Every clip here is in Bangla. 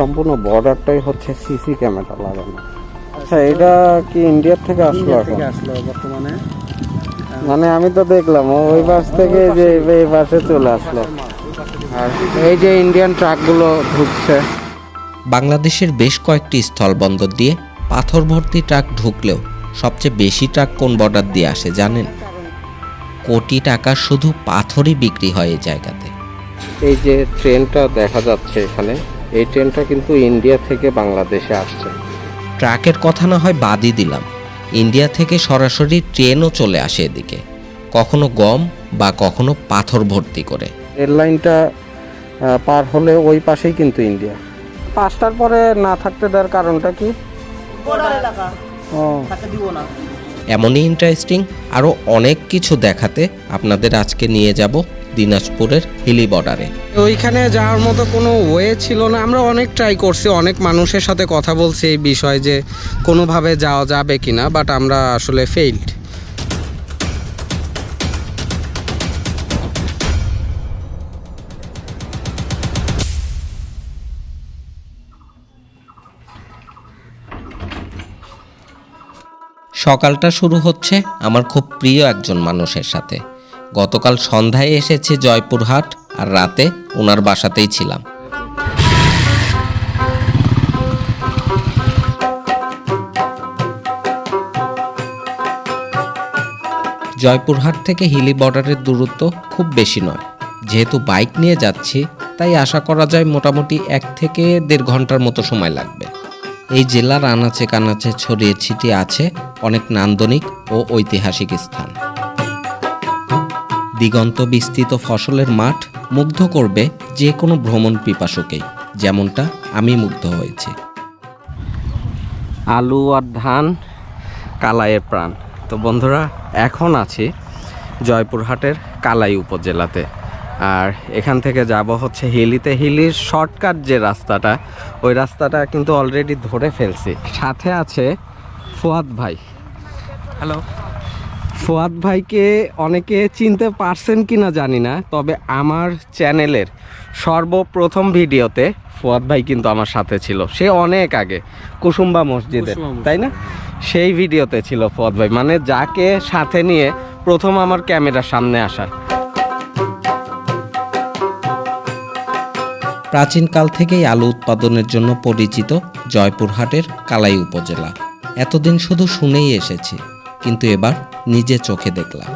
সম্পূর্ণ বর্ডারটাই হচ্ছে সিসি ক্যামেরা লাগানো। আচ্ছা এটা কি ইন্ডিয়ার থেকে আসলো ইন্ডিয়া থেকে আসলো বর্তমানে। মানে আমি তো দেখলাম ওই বাস থেকে যে এই বাসে চলে আসলো। আর এই যে ইন্ডিয়ান ট্রাকগুলো ঢুকছে। বাংলাদেশের বেশ কয়েকটি স্থলবন্দর দিয়ে পাথর ভর্তি ট্রাক ঢুকলেও সবচেয়ে বেশি ট্রাক কোন বর্ডার দিয়ে আসে জানেন? কোটি টাকার শুধু পাথরই বিক্রি হয় এই জায়গাতে। এই যে ট্রেনটা দেখা যাচ্ছে এখানে এই ট্রেনটা কিন্তু ইন্ডিয়া থেকে বাংলাদেশে আসছে। ট্রাকের কথা না হয় বাদই দিলাম। ইন্ডিয়া থেকে সরাসরি ট্রেনও চলে আসে এদিকে। কখনো গম বা কখনো পাথর ভর্তি করে। রেল লাইনটা পার হলে ওই পাশেই কিন্তু ইন্ডিয়া পাঁচটার পরে না থাকতে দেওয়ার কারণটা কি? এমনই ইন্টারেস্টিং আরও অনেক কিছু দেখাতে আপনাদের আজকে নিয়ে যাব। দিনাজপুরের হিলি বর্ডারে। ওইখানে যাওয়ার মতো কোনো ওয়ে ছিল না। আমরা অনেক ট্রাই করছি অনেক মানুষের সাথে কথা বলছি এই বিষয়ে যে কোনোভাবে যাওয়া যাবে কিনা বাট আমরা আসলে ফেইল্ড সকালটা শুরু হচ্ছে আমার খুব প্রিয় একজন মানুষের সাথে। গতকাল সন্ধ্যায় এসেছে জয়পুরহাট আর রাতে ওনার বাসাতেই ছিলাম। জয়পুরহাট থেকে হিলি বর্ডারের দূরত্ব খুব বেশি নয়। যেহেতু বাইক নিয়ে যাচ্ছি, তাই আশা করা যায় মোটামুটি এক থেকে দেড় ঘণ্টার মতো সময় লাগবে। এই জেলার আনাচে কানাচে ছড়িয়ে ছিটিয়ে আছে অনেক নান্দনিক ও ঐতিহাসিক স্থান। দিগন্ত বিস্তৃত ফসলের মাঠ মুগ্ধ করবে যে কোনো ভ্রমণ পিপাসুকেই। যেমনটা আমি মুগ্ধ হয়েছি। আলু আর ধান কালাইয়ের প্রাণ। তো বন্ধুরা এখন আছি জয়পুরহাটের কালাই উপজেলাতে। আর এখান থেকে যাব হচ্ছে হিলিতে। হিলির শর্টকাট যে রাস্তাটা ওই রাস্তাটা কিন্তু অলরেডি ধরে ফেলছি। সাথে আছে ফুয়াদ ভাই। হ্যালো ফুয়াদ ভাইকে অনেকে চিনতে পারছেন কিনা জানি না তবে আমার চ্যানেলের সর্বপ্রথম ভিডিওতে ফোয়াদ ভাই কিন্তু আমার সাথে ছিল। সে অনেক আগে কুসুম্বা মসজিদে তাই না? সেই ভিডিওতে ছিল ফুয়াদ ভাই মানে যাকে সাথে নিয়ে প্রথম আমার ক্যামেরার সামনে আসা। প্রাচীনকাল থেকেই আলু উৎপাদনের জন্য পরিচিত জয়পুরহাটের কালাই উপজেলা। এতদিন শুধু শুনেই এসেছি কিন্তু এবার নিজে চোখে দেখলাম।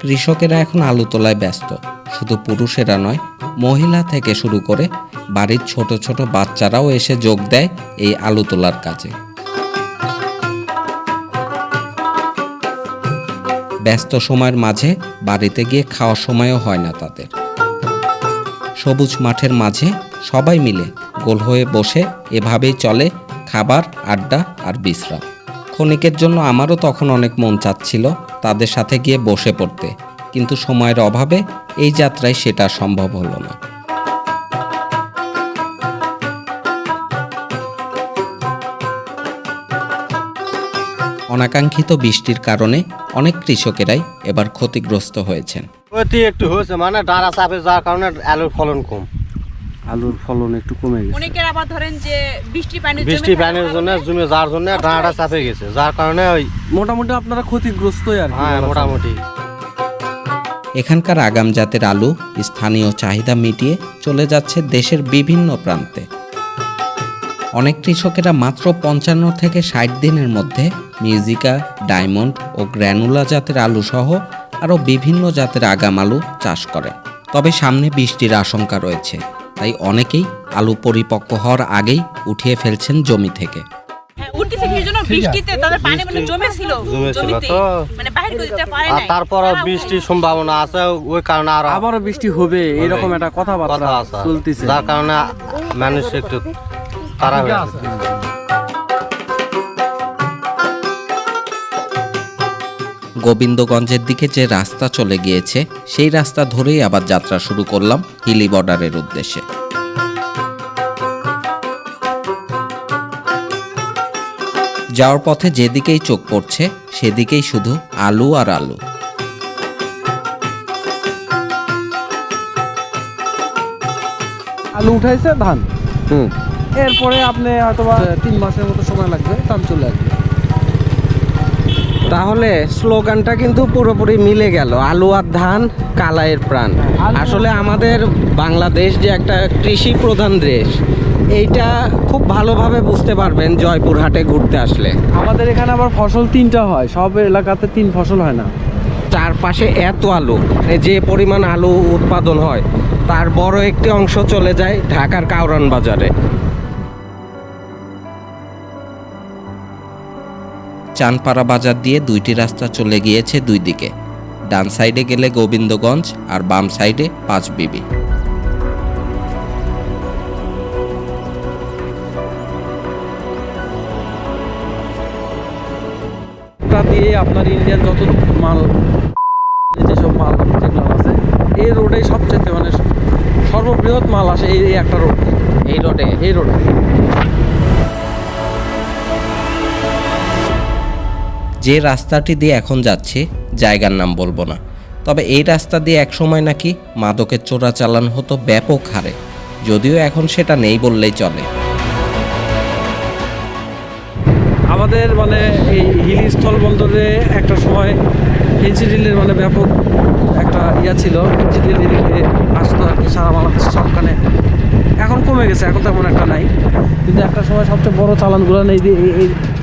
কৃষকেরা এখন আলু তোলায় ব্যস্ত। শুধু পুরুষেরা নয়, মহিলা থেকে শুরু করে বাড়ির ছোট ছোট বাচ্চারাও এসে যোগ দেয় এই আলু তোলার কাজে। ব্যস্ত সময়ের মাঝে বাড়িতে গিয়ে খাওয়ার সময়ও হয় না তাদের। সবুজ মাঠের মাঝে সবাই মিলে গোল হয়ে বসে এভাবেই চলে খাবার, আড্ডা আর বিশ্রাম। ক্ষণিকের জন্য আমারও তখন অনেক মন চাচ্ছিল তাদের সাথে গিয়ে বসে পড়তে, কিন্তু সময়ের অভাবে এই যাত্রায় সেটা সম্ভব হলো না। অনাকাঙ্ক্ষিত বৃষ্টির কারণে অনেক কৃষকেরাই এবার ক্ষতিগ্রস্ত হয়েছেন। ক্ষতি একটু হয়েছে মানে ডাঁড়া চাপে যাওয়ার কারণে আলুর ফলন কম। আলুর ফলন একটু কমে গেছে। অনেকের আবার ধরেন যে বৃষ্টি পানি বৃষ্টি পানির জন্য জমে যাওয়ার জন্য ডাঁড়া চাপে গেছে। যার কারণে ওই মোটামুটি আপনারা ক্ষতিগ্রস্তই আর হ্যাঁ মোটামুটি। এখানকার আগাম জাতের আলু স্থানীয় চাহিদা মিটিয়ে চলে যাচ্ছে দেশের বিভিন্ন প্রান্তে। অনেক কৃষকেরা মাত্র পঞ্চান্ন থেকে ষাট দিনের মধ্যে মিউজিকা ডায়মন্ড ও গ্র্যানুলা জাতের আলু সহ আরও বিভিন্ন জাতের আগাম আলু চাষ করে। তবে সামনে বৃষ্টির আশঙ্কা রয়েছে। তাই অনেকেই আলু পরিপক্ক হওয়ার আগেই উঠিয়ে ফেলছেন জমি থেকে। হ্যাঁ, মানে জমে ছিল জমেছিল জমিতে। তো। মানে তারপর বৃষ্টির সম্ভাবনা আছে ওই কারণে আর আবারও বৃষ্টি হবে এরকম একটা কথাবার্তা চলতেছে। যার কারণে মানুষ একটু তারা হয়ে গোবিন্দগঞ্জের দিকে যে রাস্তা চলে গিয়েছে সেই রাস্তা ধরেই আবার যাত্রা শুরু করলাম হিলি বর্ডারের উদ্দেশ্যে। যাওয়ার পথে যেদিকেই চোখ পড়ছে সেদিকেই শুধু আলু আর আলু। আলু উঠাইছে ধান? হুম। এরপরে আপনি হয়তো তিন মাসের মতো সময় লাগবে ধান চলে আসবে। তাহলে স্লোগানটা কিন্তু পুরোপুরি মিলে গেল আলু আর ধান কালাইয়ের প্রাণ। আসলে আমাদের বাংলাদেশ যে একটা কৃষি প্রধান দেশ এইটা খুব ভালোভাবে বুঝতে পারবেন জয়পুরহাটে ঘুরতে আসলে। আমাদের এখানে আবার ফসল তিনটা হয় সব এলাকাতে তিন ফসল হয় না। চারপাশে এত আলু যে পরিমাণ আলু উৎপাদন হয় তার বড় একটি অংশ চলে যায় ঢাকার কাউরান বাজারে। চানপাড়া বাজার দিয়ে দুইটি রাস্তা চলে গিয়েছে দুই দিকে। ডান সাইডে গেলে গোবিন্দগঞ্জ আর বাম সাইডে পাঁচ বিবি। দিয়ে আপনার ইন্ডিয়ান যত মাল যেসব মাল যেগুলো আছে এই রোডেই সবচেয়ে মানে সর্ববৃহৎ মাল আসে এই একটা রোড। এই রোডে? এই রোডে। যে রাস্তাটি দিয়ে এখন যাচ্ছে, জায়গার নাম বলব না। তবে এই রাস্তা দিয়ে একসময় নাকি মাদকের চোরাচালান হতো ব্যাপক হারে। যদিও এখন সেটা নেই বললেই চলে। আমাদের মানে এই হিলি স্থল বন্দরে একটা সময় ফেন্সিডিলের মানে ব্যাপক একটা ইয়া ছিল। এদিকে আসতো আর কি সারা বাংলাদেশ সবখানে। এখন কমে গেছে, এখন তেমন একটা নাই। কিন্তু একটা সময় সবচেয়ে বড় চালানগুলো নেই এই-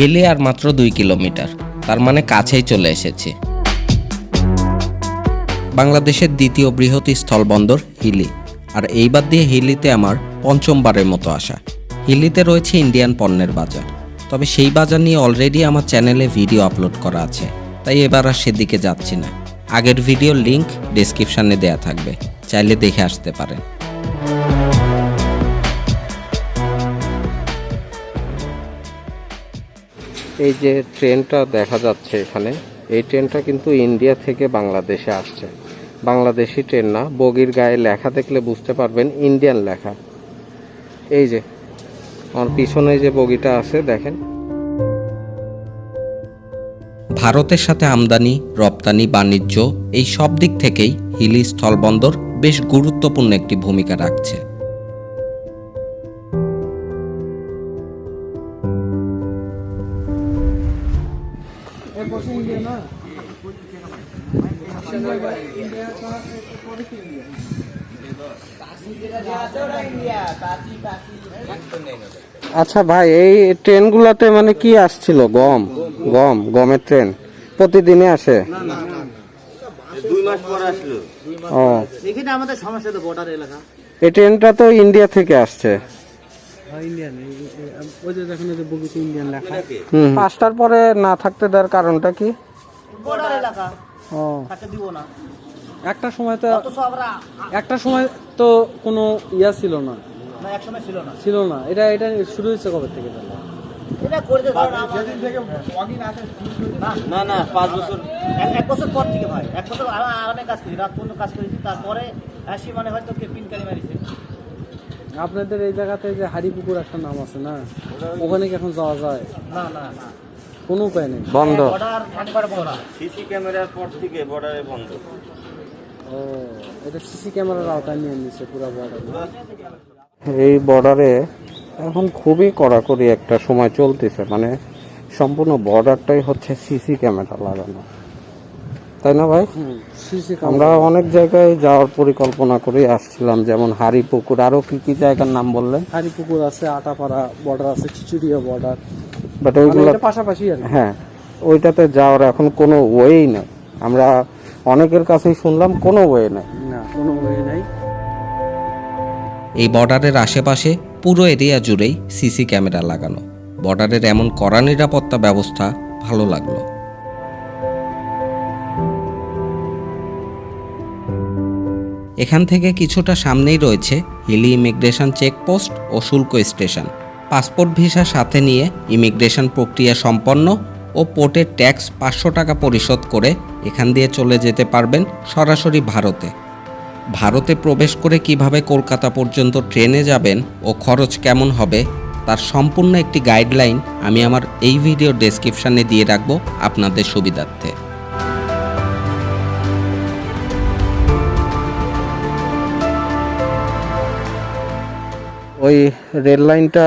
হেলে আর মাত্র দুই কিলোমিটার। তার মানে কাছেই চলে এসেছে। বাংলাদেশের দ্বিতীয় বৃহৎ স্থলবন্দর হিলি। আর এইবার দিয়ে হিলিতে আমার পঞ্চমবারের মতো আসা। হিলিতে রয়েছে ইন্ডিয়ান পণ্যের বাজার। তবে সেই বাজার নিয়ে অলরেডি আমার চ্যানেলে ভিডিও আপলোড করা আছে। তাই এবার আর সেদিকে যাচ্ছি না। আগের ভিডিওর লিংক ডেসক্রিপশানে দেয়া থাকবে। চাইলে দেখে আসতে পারেন। এই যে ট্রেনটা দেখা যাচ্ছে এখানে, এই ট্রেনটা কিন্তু ইন্ডিয়া থেকে বাংলাদেশে আসছে। বাংলাদেশি ট্রেন না, বগির গায়ে লেখা দেখলে বুঝতে পারবেন, ইন্ডিয়ান লেখা। এই যে আমার পিছনে যে বগিটা আছে, দেখেন। ভারতের সাথে আমদানি, রপ্তানি, বাণিজ্য, এই সব দিক থেকেই হিলি স্থলবন্দর বেশ গুরুত্বপূর্ণ একটি ভূমিকা রাখছে। আচ্ছা ভাই এই ট্রেনগুলোতে মানে কি আসছিল? গম? গম গমের ট্রেন? প্রতিদিনে আসে? দুই মাস পর আসলো। ও। এখানে আমাদের সমস্যা তো বর্ডার এলাকা। এই ট্রেনটা তো ইন্ডিয়া থেকে আসছে। ইন্ডিয়ান ওই যে দেখেন ওই যে বগিতে ইন্ডিয়ান লেখা। হুম। পাঁচটার পরে না থাকতে দেওয়ার কারণটা কি? ও। থাকতে দিব না। একটা সময় তো একটা সময় তো কোনো ইয়া ছিল না। না একসময় ছিল না। ছিল না। এটা এটা শুরু হয়েছে কবে থেকে তাহলে? এটা করতে ধরো না যেদিন থেকে না না না পাঁচ বছর। এক- এক বছর পর থেকে ভাই এক বছর আরা- আরামে কাজ করি রাত পর্যন্ত কাজ করেছি তারপরে আসি মানে হয়তো কে পিনকারি মারিছে। আপনাদের এই জায়গাতে যে হাড়িপুকুর একটা নাম আছে না? ওখানে কি এখন যাওয়া যায়? না না না। কোনো উপায় নেই? বন্ধ। একেবারে বড় সিসি ক্যামেরার পর থেকে বর্ডারে বন্ধ। ও এটা সিসি ক্যামেরার আওতায় নিয়ে নিচ্ছে পুরো বর্ডার এই বর্ডারে এখন খুবই কড়াকড়ি একটা সময় চলতেছে। মানে সম্পূর্ণ বর্ডারটাই হচ্ছে সিসি ক্যামেরা লাগানো। তাই না ভাই? আমরা অনেক জায়গায় যাওয়ার পরিকল্পনা করে আসছিলাম যেমন হাড়িপুকুর। আরও কি কি জায়গার নাম বললেন? হাড়িপুকুর আছে আটাপাড়া বর্ডার আছে খিচুড়িয়া বর্ডার বাট মানে ওইগুলো পাশাপাশি হ্যাঁ ওইটাতে যাওয়ার এখন কোনো ওয়েই নেই। আমরা অনেকের কাছেই শুনলাম কোনো ওয়ে নেই। না কোনো ওয়ে নাই। এই বর্ডারের আশেপাশে পুরো এরিয়া জুড়েই সিসি ক্যামেরা লাগানো। বর্ডারের এমন কড়া নিরাপত্তা ব্যবস্থা ভালো লাগল। এখান থেকে কিছুটা সামনেই রয়েছে হিলি ইমিগ্রেশন চেকপোস্ট ও শুল্ক স্টেশন। পাসপোর্ট ভিসা সাথে নিয়ে ইমিগ্রেশন প্রক্রিয়া সম্পন্ন ও পোর্টের ট্যাক্স পাঁচশো টাকা পরিশোধ করে এখান দিয়ে চলে যেতে পারবেন সরাসরি ভারতে। ভারতে প্রবেশ করে কীভাবে কলকাতা পর্যন্ত ট্রেনে যাবেন ও খরচ কেমন হবে, তার সম্পূর্ণ একটি গাইডলাইন আমি আমার এই ভিডিও ডেসক্রিপশানে দিয়ে রাখব আপনাদের সুবিধার্থে। ওই রেল লাইনটা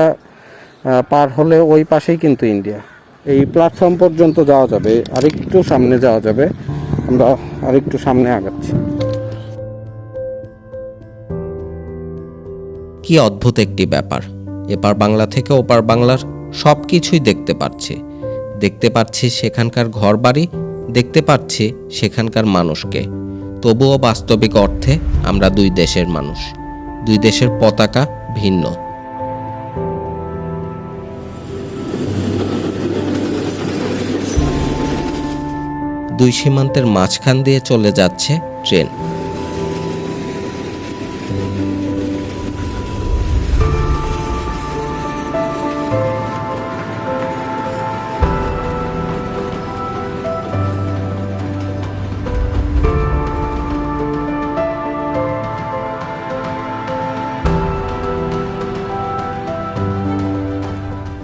পার হলে ওই পাশেই কিন্তু ইন্ডিয়া। এই প্ল্যাটফর্ম পর্যন্ত যাওয়া যাবে, আরেকটু সামনে যাওয়া যাবে। আমরা আরেকটু সামনে আগাচ্ছি। কি অদ্ভুত একটি ব্যাপার। এপার বাংলা থেকে ওপার বাংলার সব কিছুই দেখতে পাচ্ছি দেখতে পাচ্ছি সেখানকার ঘরবাড়ি, দেখতে পাচ্ছি সেখানকার মানুষকে। তবুও বাস্তবিক অর্থে আমরা দুই দেশের মানুষ। দুই দেশের পতাকা ভিন্ন। দুই সীমান্তের মাঝখান দিয়ে চলে যাচ্ছে ট্রেন।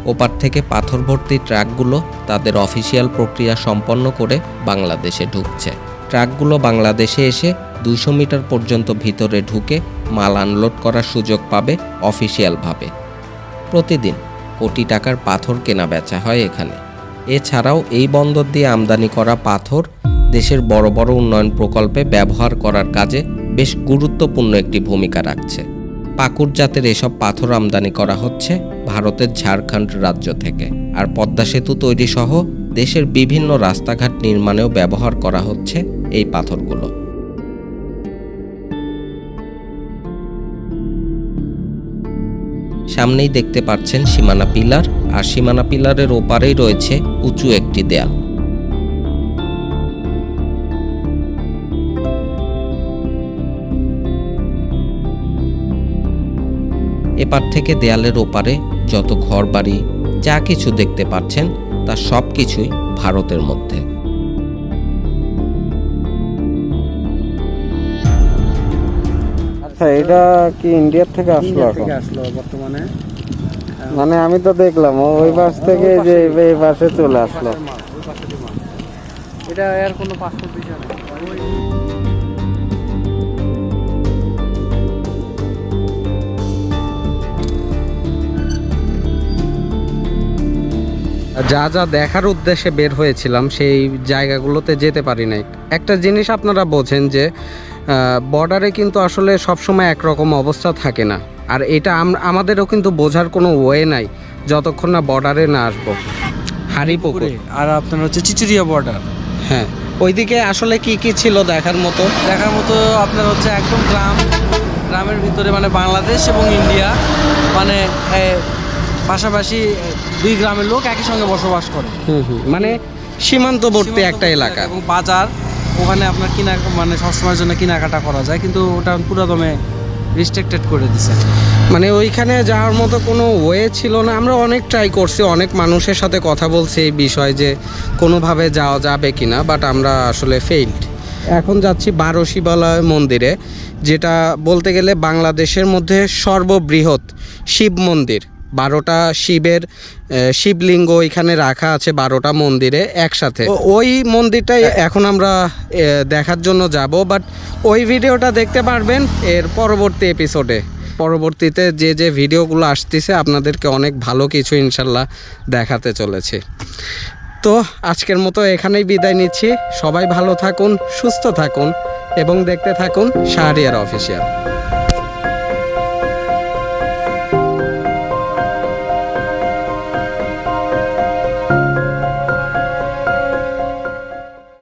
ওপার থেকে পাথর ভর্তি ট্রাকগুলো তাদের অফিসিয়াল প্রক্রিয়া সম্পন্ন করে বাংলাদেশে ঢুকছে। ট্রাকগুলো বাংলাদেশে এসে দুশো মিটার পর্যন্ত ভিতরে ঢুকে মাল আনলোড করার সুযোগ পাবে অফিসিয়ালভাবে। প্রতিদিন কোটি টাকার পাথর কেনা বেচা হয় এখানে। এছাড়াও এই বন্দর দিয়ে আমদানি করা পাথর দেশের বড় বড় উন্নয়ন প্রকল্পে ব্যবহার করার কাজে বেশ গুরুত্বপূর্ণ একটি ভূমিকা রাখছে। পাকুড় জাতের এসব পাথর আমদানি করা হচ্ছে ভারতের ঝাড়খণ্ড রাজ্য থেকে। আর পদ্মা সেতু তৈরি সহ দেশের বিভিন্ন রাস্তাঘাট নির্মাণেও ব্যবহার করা হচ্ছে এই পাথরগুলো। সামনেই দেখতে পাচ্ছেন সীমানা পিলার, আর সীমানা পিলারের ওপারেই রয়েছে উঁচু একটি দেয়াল। এপার থেকে দেয়ালের ওপারে যত ঘরবাড়ি যা কিছু দেখতে পাচ্ছেন তা সব কিছুই ভারতের মধ্যে। আচ্ছা এটা কি ইন্ডিয়ার থেকে আসলো এখন? আসলো বর্তমানে। মানে আমি তো দেখলাম ওই বাস থেকে যে এই বাসে চলে আসলো। এটা এর কোনো পাসপোর্ট বিষয় নেই। যা যা দেখার উদ্দেশ্যে বের হয়েছিলাম সেই জায়গাগুলোতে যেতে পারি নাই। একটা জিনিস আপনারা বোঝেন যে বর্ডারে কিন্তু আসলে সবসময় একরকম অবস্থা থাকে না। আর এটা আমাদেরও কিন্তু বোঝার কোনো ওয়ে নাই যতক্ষণ না বর্ডারে না আসব। হারিপুকুর আর আপনার হচ্ছে চিচুরিয়া বর্ডার। হ্যাঁ। ওইদিকে আসলে কি কি ছিল দেখার মতো? দেখার মতো আপনার হচ্ছে একদম গ্রাম গ্রামের ভিতরে মানে বাংলাদেশ এবং ইন্ডিয়া। মানে পাশাপাশি দুই গ্রামের লোক একই সঙ্গে বসবাস করে। মানে সীমান্তবর্তী একটা এলাকা। এবং বাজার ওখানে আপনার কিনা মানে সবসময়ের জন্য কেনাকাটা করা যায় কিন্তু ওটা পুরোদমে রিস্ট্রিক্টেড করে দিছে। মানে ওইখানে যাওয়ার মতো কোনো ওয়ে ছিল না। আমরা অনেক ট্রাই করছি অনেক মানুষের সাথে কথা বলছি এই বিষয়ে যে কোনোভাবে যাওয়া যাবে কি না বাট আমরা আসলে ফেইল্ড এখন যাচ্ছি বারো শিবালয় মন্দিরে যেটা বলতে গেলে বাংলাদেশের মধ্যে সর্ববৃহৎ শিব মন্দির। বারোটা শিবের শিবলিঙ্গ এখানে রাখা আছে বারোটা মন্দিরে একসাথে। ওই মন্দিরটাই এখন আমরা দেখার জন্য যাব বাট ওই ভিডিওটা দেখতে পারবেন এর পরবর্তী এপিসোডে পরবর্তীতে যে যে ভিডিওগুলো আসতেছে আপনাদেরকে অনেক ভালো কিছু ইনশাল্লাহ দেখাতে চলেছে। তো আজকের মতো এখানেই বিদায় নিচ্ছি। সবাই ভালো থাকুন সুস্থ থাকুন এবং দেখতে থাকুন শাহরিয়ার অফিসিয়াল।